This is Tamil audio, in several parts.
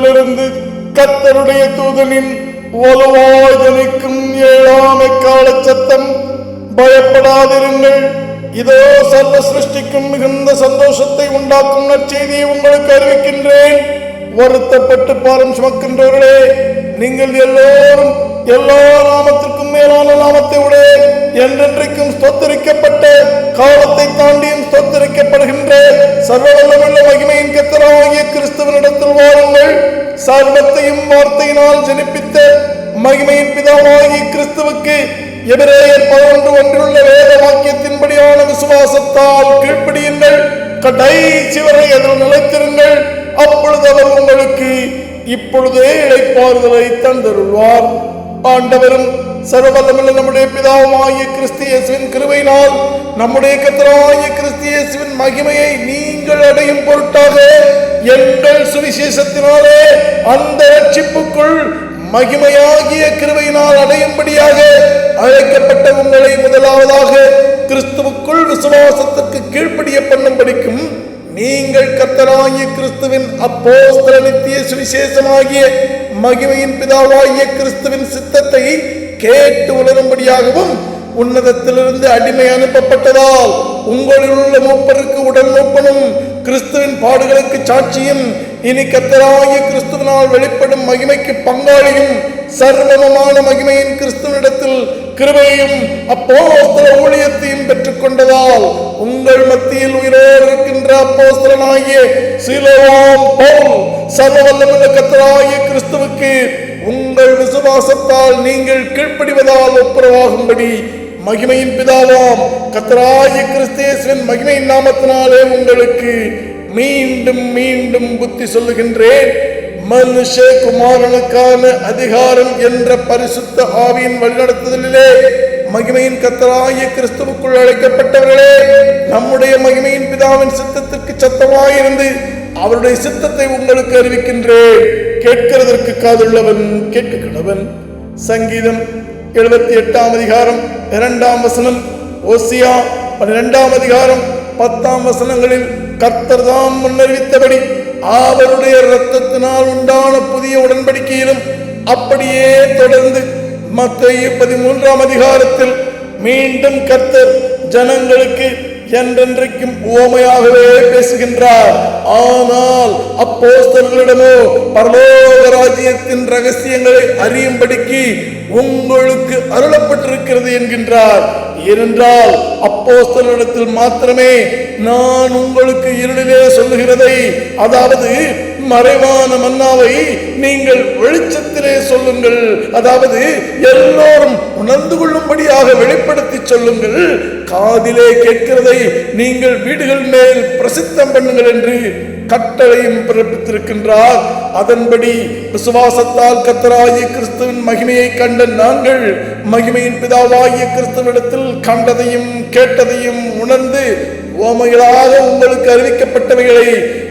பரலோகத்திலிருந்து கத்தருடைய தூதனின் ஒலுவாய் ஜனிக்கும் ஏழாம் கால சத்தம் பயப்படாதிருங்கள். இதோ சர்வ சிருஷ்டிக்கும் மிகுந்த சந்தோஷத்தை உண்டாக்கும் நற்செய்தியை உங்களுக்கு அறிவிக்கின்றேன். வருத்தப்பட்டு பாரம் சுமக்கின்றவர்களே நீங்கள் எல்லோரும் எல்லா நாமத்திற்கும் மேலான நாமத்தை விட என்றென்றைக்கும் ஸ்தோத்தரிக்கப்பட்ட காலத்தை தாண்டியும் ஸ்தோத்தரிக்கப்படுகின்ற சர்வவல்லமுள்ள மகிமையின் கத்தராகிய கிறிஸ்துவனிடத்தில் வாருங்கள். சர்வத்தையும் வார்த்தையினால் ஜனிப்பித்த மகிமையின் பிதாவாகி கிறிஸ்துவுக்கு எபிரேயர் பதினொன்று ஒன்றுள்ள வேத வாக்கியத்தின்படியான விசுவாசத்தால் கீழ்ப்படியுங்கள். கடைசி வரை அதில் நிலைத்திருங்கள். அப்பொழுது அவர் உங்களுக்கு இப்பொழுதே இழைப்பாறுதலை தந்தருள்வார். ஆண்டவரும் சர்வவல்லமுள்ள நம்முடைய பிதாவாகிய கிறிஸ்து இயேசுவின் கிருபையினால் நம்முடைய கத்தராகிய கிறிஸ்து இயேசுவின் மகிமையை நீங்கள் அடையும் பொருட்டாக எங்கள் சுவிசேஷத்தினாலே அந்த ரட்சிப்புக்குள் மகிமையாகிய கிருவையினால் அடையும்படியாக அழைக்கப்பட்ட உங்களை முதலாவதாக கிறிஸ்துவுக்குள் விசுவாசத்திற்கு கீழ்ப்படிய பண்ணும்படிக்கும் நீங்கள் கத்தராகிய கிறிஸ்துவின் அப்போஸ்தல நித்திய சுவிசேஷமாகிய மகிமையின் பிதாவாகிய கிறிஸ்துவின் சித்தத்தை கேட்டு உணரும்படியாகவும் உன்னதத்திலிருந்து அடிமை அனுப்பப்பட்டதால் உங்களில் உள்ள மூப்பருக்கு உடல் மூப்பனும் கிறிஸ்துவின் பாடுகளுக்கு சாட்சியும் இனி கத்தராகிய கிறிஸ்துவனால் வெளிப்படும் மகிமைக்கு பங்காளியும் சர்வமமான மகிமையின் கிறிஸ்துவனிடத்தில் கிருபையும் அப்போஸ்தல ஊழியத்தையும் பெற்றுக்கொண்டதால் உங்கள் மத்தியில் உயிரோடு இருக்கின்ற அப்போஸ்தலனாகிய சீலோவாம் பவுல் சர்வவல்லமுள்ள கத்தராகிய கிறிஸ்துவுக்கு உங்கள் விசுவாசத்தால் நீங்கள் கீழ்ப்படிவதால் ஒப்புரவாகும்படி மகிமையின் பிதாவாம். கத்ராய கிறிஸ்தேசுவின் மகிமையின் நாமத்தினாலே உங்களுக்கு மீண்டும் மீண்டும் புத்தி சொல்லுகின்றேன். மனுஷ குமாரனுக்கான அதிகாரம் என்ற பரிசுத்த ஆவியின் வழிநடத்துதலிலே மகிமையின் கத்தராய கிறிஸ்துவுக்குள் அழைக்கப்பட்டவர்களே நம்முடைய மகிமையின் பிதாவின் சித்தத்திற்கு சத்தமாயிருந்து அவருடைய சித்தத்தை உங்களுக்கு அறிவிக்கின்றேன். கேட்கிறதற்கு காதுள்ளவன் கேட்க கணவன் சங்கீதம் எழுபத்தி எட்டாம் அதிகாரம் இரண்டாம் வசனம் ஓசியா பன்னிரெண்டாம் அதிகாரம் பத்தாம் வசனங்களில் கர்த்தர் தாம் முன்னறிவித்தபடி அவருடைய இரத்தத்தினால் உண்டான புதிய உடன்படிக்கையிலும் அப்படியே தொடர்ந்து மத்திய பதிமூன்றாம் அதிகாரத்தில் மீண்டும் கர்த்தர் ஜனங்களுக்கு என்றென்றைக்கும் உவமையாகவே பேசுகின்றார். ஆனால் அப்போஸ்தலர்களிடமோ பரலோக ராஜ்யத்தின் ரகசியங்களை அறியும்படிக்கு உங்களுக்கு அருளப்பட்டிருக்கிறது என்கின்றார். ஏனென்றால் அப்போஸ்தலரிடத்தில் மாத்திரமே நான் உங்களுக்கு இருளிலே சொல்லுகிறதை அதாவது மறைவான மன்னாவை நீங்கள் வெளிச்சத்திலே சொல்லுங்கள். அதாவது எல்லோரும் உணர்ந்து கொள்ளும்படியாக வெளிப்படுத்தி சொல்லுங்கள். காதிலே கேட்கிறதை நீங்கள் வீடுகள் மேல் பிரசித்தம் பண்ணுங்கள் என்று கட்டளையும் பிறப்பித்திருக்கின்றார். அதன்படி விசுவாசத்தால் கத்தராகிய கிறிஸ்துவின் மகிமையை கண்ட நாங்கள் மகிமையின் பிதாவாகிய கிறிஸ்துவிடத்தில் கண்டதையும் கேட்டதையும் உணர்ந்து ஓமைகளாக உங்களுக்கு அறிவிக்கப்பட்டவைகளை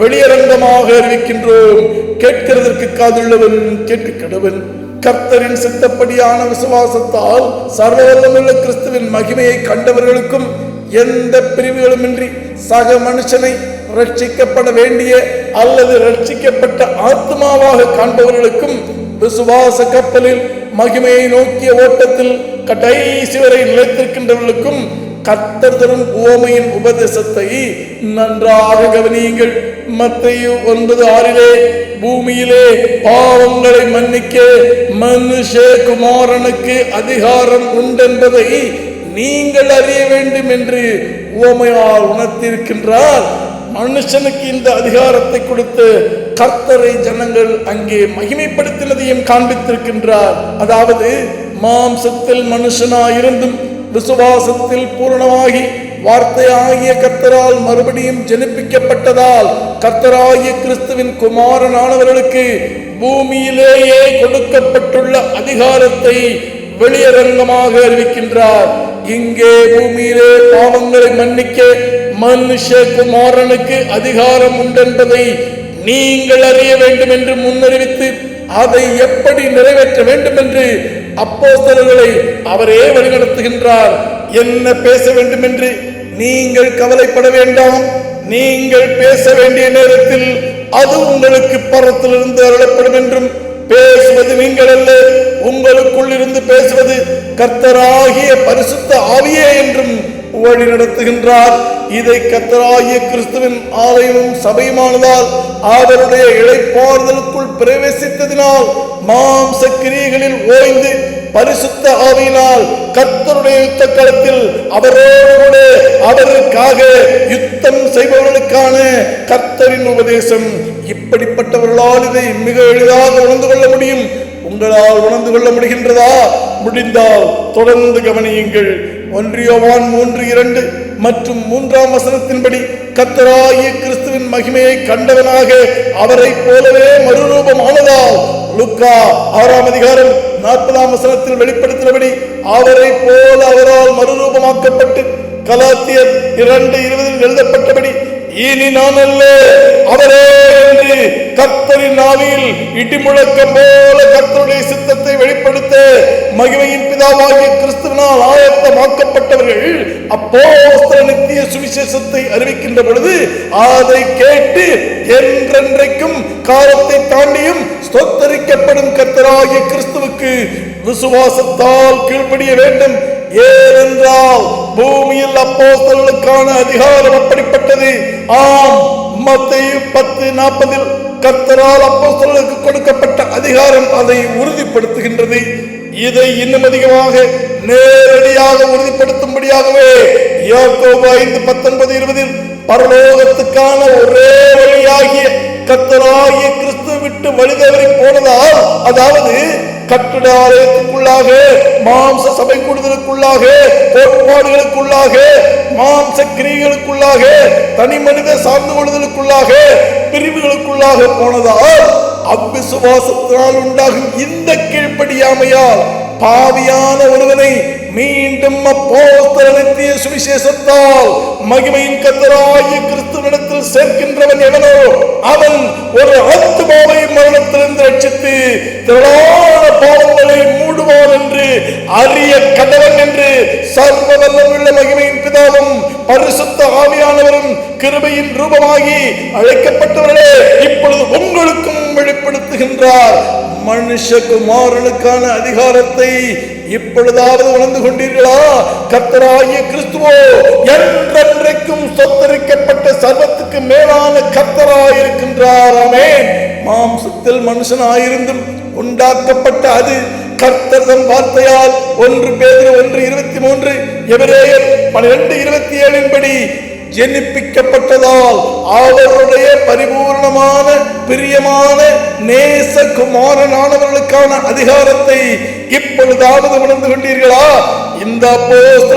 வெளியரங்கமாக அறிவிக்கின்றோம். கேட்கிறதற்கு காதுள்ளவன் கேட்க கடவன் கர்த்தரின் சித்தப்படியான விசுவாசத்தால் சர்வவல்லமுள்ள கிறிஸ்துவின் மகிமையை கண்டவர்களுக்கும் எந்த பிரிவுகளுமின்றி சக மனுஷனை ரட்சிக்கப்பட வேண்டிய அல்லது ரட்சிக்கப்பட்ட ஆத்மாவாக காண்பவர்களுக்கும் விசுவாச கப்பலில் மகிமையை நோக்கிய ஓட்டத்தில் கடைசி வரை நிலைத்திருக்கின்றவர்களுக்கும் கத்தர்தரும் உவமையின் உபதேசத்தை நன்றாக கவனியுங்கள். மத்தையு ஒன்பது ஆறிலே பூமியிலே பாவங்களை மன்னிக்க மனுஷ குமாரனுக்கு அதிகாரம் உண்டென்பதை நீங்கள் அறிய வேண்டும் என்று உவமையால் உணர்த்திருக்கின்றார் மனுஷனுக்கு இந்த அதிகாரத்தை கொடுத்து கர்த்தரை ஜனங்கள் அங்கே மகிமைப்படுத்தினதையும் காண்பித்திருக்கின்றார். அதாவது மாம்சத்தில் மனுஷனாயிருந்தும் விசுவாசத்தில் பூரணமாகி வார்த்தையாகிய கர்த்தரால் மறுபடியும் ஜனிப்பிக்கப்பட்டதால் கர்த்தராகிய கிறிஸ்துவின் குமாரனானவர்களுக்கு பூமியிலேயே கொடுக்கப்பட்டுள்ள அதிகாரத்தை வெளியரங்கமாக அறிவிக்கின்றார். இங்கே பூமியிலே பாவங்களை மன்னிக்க மனுஷ குமாரனுக்கு அதிகாரம் உண்டென்பதை நீங்கள் அறிய வேண்டும் என்று முன்னறிவித்து அதை எப்படி நிறைவேற்ற வேண்டும் என்று அப்போஸ்தலர்களை அவரே வழிநடத்துகின்றார். என்ன பேச வேண்டும் என்று நீங்கள் கவலைப்பட வேண்டாம். நீங்கள் பேச வேண்டிய நேரத்தில் அது உங்களுக்கு பரத்திலிருந்து அருளப்படும் என்றும் பேசுவது நீங்கள் அல்ல உங்களுக்குள் இருந்து பேசுவது கர்த்தராகிய பரிசுத்த ஆவியே என்றும் வழி நடத்துகின்றார். இதை கத்தராகிய கிறிஸ்துவின் ஆலயமும் சபையுமானதால் அவருடைய இழைப்பாறுதலுக்குள் பிரவேசித்ததினால் மாம்ச கிரியைகளில் ஓய்ந்து பரிசுத்த ஆவியினால் கர்த்தருடைய யுத்த களத்தில் அவரோடு அவருக்காக யுத்தம் செய்பவர்களுக்கான கர்த்தரின் உபதேசம். இப்படிப்பட்டவர்களால் இதை மிக எளிதாக உணர்ந்து கொள்ள முடியும். உங்களால் உணர்ந்து கொள்ள முடிகின்றதா? முடிந்தால் தொடர்ந்து கவனியுங்கள். ஒன்றியோவான் மூன்று இரண்டு மற்றும் மூன்றாம் வசனத்தின்படி கத்தராகிய கிறிஸ்துவின் மகிமையை கண்டவனாக அவரைப் போலவே மறுரூபமானதால். லுக்கா ஆறாம் அதிகாரம் நாற்பதாம் வசனத்தில் வெளிப்படுத்தினபடி அவரைப் போல அவரால் மறுரூபமாக்கப்பட்டு கலாத்தியர் இரண்டு இருபதில் எழுதப்பட்டபடி இனி நான் அல்ல அவரே என்று கர்த்தரின் நாவில் இடிமுழக்கம் போல கர்த்தருடைய சித்தத்தை வெளிப்படுத்த மகிமையின் பிதாவாகிய கிறிஸ்துவனால் ஆயத்தமாக்கப்பட்டவர்கள் அப்போஸ்தல நித்திய சுவிசேஷத்தை அறிவிக்கின்ற பொழுது அதை கேட்டு என்றென்றைக்கும் காலத்தை தாண்டியும் ஸ்தோத்தரிக்கப்படும் கத்தராகிய கிறிஸ்துவுக்கு விசுவாசத்தால் கீழ்ப்படிய வேண்டும். ஏனென்றால் பூமியில் அப்போஸ்தலர்களுக்கான அதிகாரம் அப்படிப்பட்டது. ஆம் மத்தையும் பத்து நாற்பதில் கத்தரால் அப்போஸ்தலர்களுக்கு கொடுக்கப்பட்ட அதிகாரம் அதை உறுதிப்படுத்துகின்றது. இதை இன்னும் அதிகமாக நேரடியாக உறுதிப்படுத்தும்படியாகவே யாக்கோபு ஐந்து பத்தொன்பது இருபதில் பரலோகத்துக்கான ஒரே வழியாகிய கத்தராகிய கிறிஸ்து விட்டு வழிதவறி போனதால் அதாவது கட்டிட ஆலயத்துக்குள்ளாக மாம்ச சபை கூடுதலுக்குள்ளாக கோட்பாடுகளுக்குள்ளாக மாம்ச கிரிகளுக்குள்ளாக தனி மனித சார்ந்து கொள்ளுதலுக்குள்ளாக பிரிவுகளுக்குள்ளாக போனதால் அவ்விசுவாசத்தினால் உண்டாகும் இந்த கீழ்ப்படியாமையால் பாவியான ஒருவனை மீண்டும் அப்போஸ்தலத்திய சுவிசேஷத்தால் மகிமையின் கத்தராகிய கிறிஸ்துவனிடத்தில் சேர்க்கின்றவன் எவனோ அவன் ஒரு ஆத்துமாவை மரணத்திலிருந்து ரட்சித்து திரளா வல்லமுள்ள மகிமையின் பிதாவும் பரிசுத்த ஆவியானவரும் கிருபையின் ரூபமாகி அழைக்கப்பட்டவர்களே இப்பொழுது உங்களுக்கும் வெளிப்படுத்துகின்றார். மனுஷகுமாரனுக்கான அதிகாரத்தை இப்பொழுதாவது உணர்ந்து கொண்டீர்களா? கத்தராகிய கிறிஸ்துவோ என்றென்றைக்கும் சொத்தரிக்கப்பட்ட சர்வத்துக்கு மேலான கர்த்தராயிருக்கின்றார். ஆமென். மாம்சத்தில் மனுஷனாயிருந்தும் உண்டாக்கப்பட்ட அது கர்த்தர் தம் வார்த்தையால் ஒன்று பேர் ஒன்று இருபத்தி மூன்று எவரேயர் பனிரெண்டு இருபத்தி ஏழின் படி ஜெனிப்பிக்கப்பட்டதால் அவருடைய பரிபூர்ணமான பிரியமான நேச குமாரனானவர்களுக்கான அதிகாரத்தை இப்பொழுதாவது உணர்ந்து கொண்டீர்களா? இந்த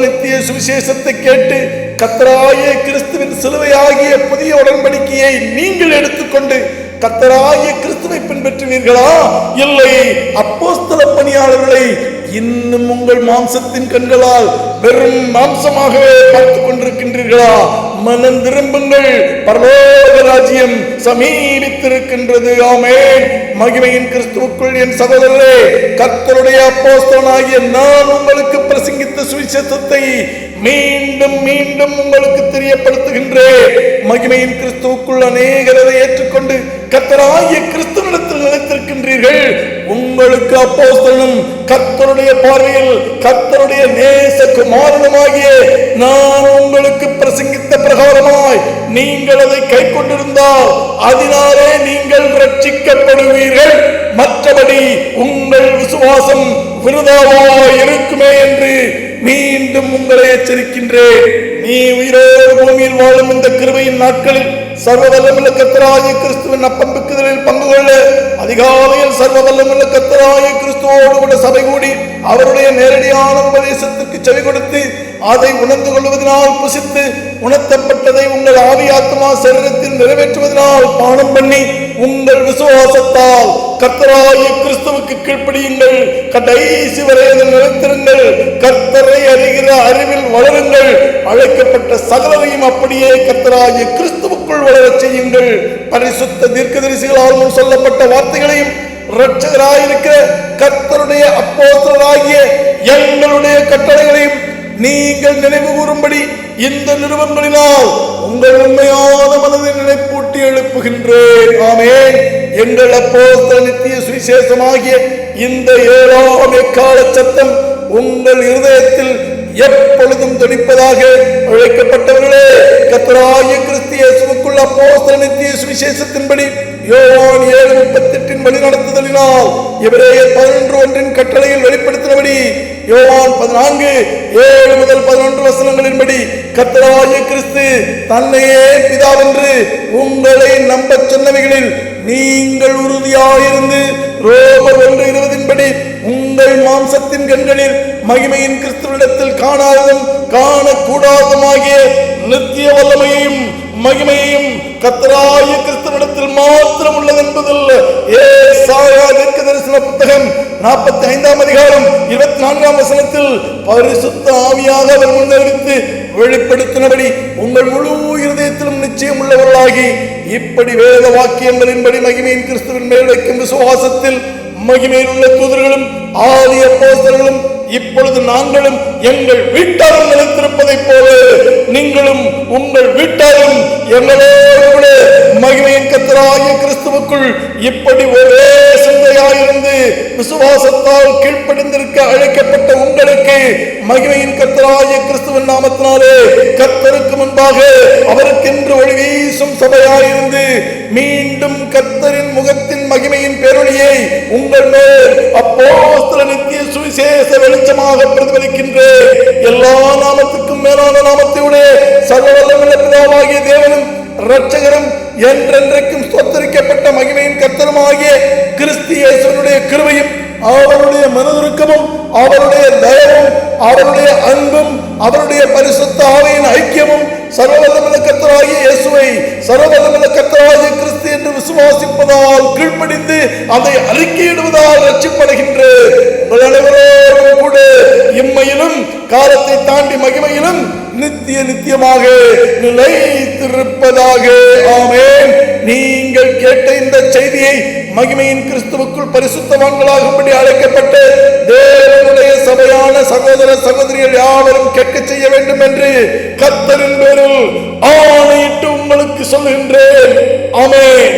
நித்திய சுவிசேஷத்தை கேட்டு கத்தராய கிறிஸ்துவின் சிலுவையாகிய புதிய உடன்படிக்கையை நீங்கள் எடுத்துக்கொண்டு கத்தராகிய கிறிஸ்துவை பின்பற்றுவீர்களா? இல்லை. அப்போஸ்தல பணியாளர்களை இன்னும் உங்கள் மாம்சத்தின் கண்களால் வெறும் மாம்சமாகவே பார்த்துக் கொண்டிருக்கின்றீர்களா? மனம் திரும்புங்கள். பரலோக ராஜ்யம் சமீபித்திருக்கின்றது. ஆமே மகிமையின் கிறிஸ்துவுக்குள் என் சகோதரரே கர்த்தருடைய அப்போஸ்தலனாகிய நான் உங்களுக்கு பிரசங்கித்த சுவிசேஷத்தை மீண்டும் மீண்டும் உங்களுக்கு தெரியப்படுத்துகின்றேன். மகிமையின் கிறிஸ்துவுக்குள் அநேகரதை ஏற்றுக்கொண்டு கத்தராகிய கிறிஸ்துவனிடத்தில் நிலைத்திருக்கின்றீர்கள். உங்களுக்கு அப்போஸ்தலனும் கத்தருடைய பார்வையில் கத்தருடைய நேச குமாரனுமாகிய நான் உங்களுக்கு பிரசங்கித்த பிரகாரமாய் நீங்கள் அதை கை கொண்டிருந்தால் அதனாலே நீங்கள் ரட்சிக்கப்படுவீர்கள் மற்றபடி உங்கள் விசுவாசம் விருதாவாய் இருக்குமே என்று மீண்டும் உங்களை எச்சரிக்கின்றேன். நீ உயிரோடு பூமியில் வாழும் இந்த கிருபையின் நாட்களில் சர்வவல்லமுள்ள கத்தராய கிறிஸ்துவின் அப்பம்பிக்குதலில் பங்கு கொள்ள அதிகாலையில் சர்வவல்லமுள்ள கத்தராய கிறிஸ்துவோடு கூட சபை கூடி அவருடைய நேரடியான உபதேசத்துக்கு செவி கொடுத்து அதை உணர்ந்து கொள்வதனால் புசித்து உணர்த்தப்பட்டதை உங்கள் ஆவி ஆத்மா சரீரத்தில் நிறைவேற்றுவதனால் பானம் பண்ணி உங்கள் விசுவாசத்தால் கர்த்தராய கிறிஸ்துவுக்கு கீழ்ப்படியுங்கள். கடைசி வரை அதில் நிலைத்திருங்கள் கர்த்தரை அறிகிற அறிவில் வளருங்கள். அழைக்கப்பட்ட சகலரையும் அப்படியே கர்த்தராய கிறிஸ்துவுக்குள் வளரச் செய்யுங்கள். பரிசுத்த தீர்க்கதரிசிகளால் முன் சொல்லப்பட்ட வார்த்தைகளையும் இரட்சகராயிருக்கிற கர்த்தருடைய அப்போஸ்தலராகிய எங்களுடைய கட்டளைகளையும் நீங்கள் நினைவு கூறும்படி இந்த நிறுவனங்களினால் உங்கள் உண்மையான மனதை நினைப்பூட்டி எழுப்புகின்றேன். ஆமே எங்கள் அப்போஸ்தல நித்திய சுவிசேஷமாகிய இந்த ஏழாம் எக்கால சத்தம் உங்கள் இருதயத்தில் எப்பொழுதும் துடிப்பதாக அழைக்கப்பட்டவர்களே கத்தராய கிறிஸ்து அப்போஸ்தல நித்திய சுவிசேஷத்தின்படி யோவான் ஏழு முப்பத்தெட்டின் வழி நடத்துதலினால் எபிரேயர் பதினொன்று ஒன்றின் கட்டளையில் வெளிப்படுத்தினபடி யோவான் பதினான்கு ஏழு முதல் பதினொன்று வசனங்களின்படி கத்தராய கிறிஸ்து தன்னையே பிதாவென்று உங்களை நம்பச் சொன்னவைகளில் நீங்கள் உறுதியாயிருந்து ரோமர் ஒன்று இருபதின்படி உங்கள் மாம்சத்தின் கண்களில் மகிமையின் கிறிஸ்துவிடத்தில் காணாததும் காணக்கூடாததுமாகிய நித்திய வல்லமையையும் மகிமையையும் கத்தராய கிறிஸ்துவிடத்தில் மாத்திரம் உள்ளது என்பதில் ஏசாயா தீர்க்க தரிசன புத்தகம் நாற்பத்தி ஐந்தாம் அதிகாரம் இருபத்தி நான்காம் வசனத்தில் பரிசுத்த ஆவியாக அவர் முன்னறிவித்து வெளிப்படுத்தினபடி உங்கள் முழு இருதயத்திலும் நிச்சயம் உள்ளவர்களாகி இப்படி வேத வாக்கியங்களின்படி மகிமையின் கிறிஸ்துவின் மேல் வைக்கும் விசுவாசத்தில் மகிமையில் உள்ள தூதர்களும் ஆதி அப்போஸ்தலர்களும் இப்பொழுது நாங்களும் எங்கள் வீட்டாரும் நினைத்திருப்பதைப் போல நீங்களும் உங்கள் வீட்டாரும் எங்களோடு கூட மகிமையின் கத்தராகிய கிறிஸ்துவுக்குள் இப்படி ஒரே சிந்தையாயிருந்து விசுவாசத்தால் கீழ்ப்படிந்திருக்க அழைக்கப்பட்ட உங்களுக்கு மகிமையின் கத்தராகிய கிறிஸ்துவின் நாமத்தினாலே கத்தருக்கு முன்பாக அவருக்கென்று ஒளி வீசும் சபையாயிருந்து மீண்டும் கத்தரின் முகத்தை உங்கள் மேல் அப்போஸ்தல நித்திய சுவிசேஷ வெளிச்சமாக பிரதிபலிக்கின்ற எல்லா நாமத்துக்கும் மேலான நாமத்தையுடைய சர்வவல்லமுள்ள பிதாவாகிய தேவனும் இரட்சகரும் என்றென்றைக்கும் சொத்தரிக்கப்பட்ட மகிமையின் கத்தனமாகிய கிறிஸ்தியேசனுடைய கிருவையும் கிருபையும் அவருடைய மனதுருக்கமும் அவருடைய தயவும் அவருடைய அன்பும் அவருடைய பரிசுத்த ஐக்கியமும் சர்வவல்லமுள்ள கர்த்தராகிய இயேசுவை சர்வவல்லமுள்ள கர்த்தராகிய கிறிஸ்து என்று விசுவாசிப்பதால் கீழ்ப்படிந்து அதை அறிக்கையிடுவதால் ரட்சிப்படுகின்ற அனைவரோடும் கூட இம்மையிலும் காலத்தை தாண்டி மகிமையிலும் நித்திய நித்தியமாக நிலைத்திருப்பதாக. ஆமேன். நீங்கள் கேட்ட இந்த செய்தியை மகிமையின் கிறிஸ்துவுக்குள் பரிசுத்தவான்களாகும்படி அழைக்கப்பட்டு தேவனுடைய சபையான சகோதர சகோதரிகள் யாவரும் கேட்க செய்ய வேண்டும் என்று கத்தரின் ஆணையிட்டு உங்களுக்கு சொல்லுகின்றேன். ஆமென்.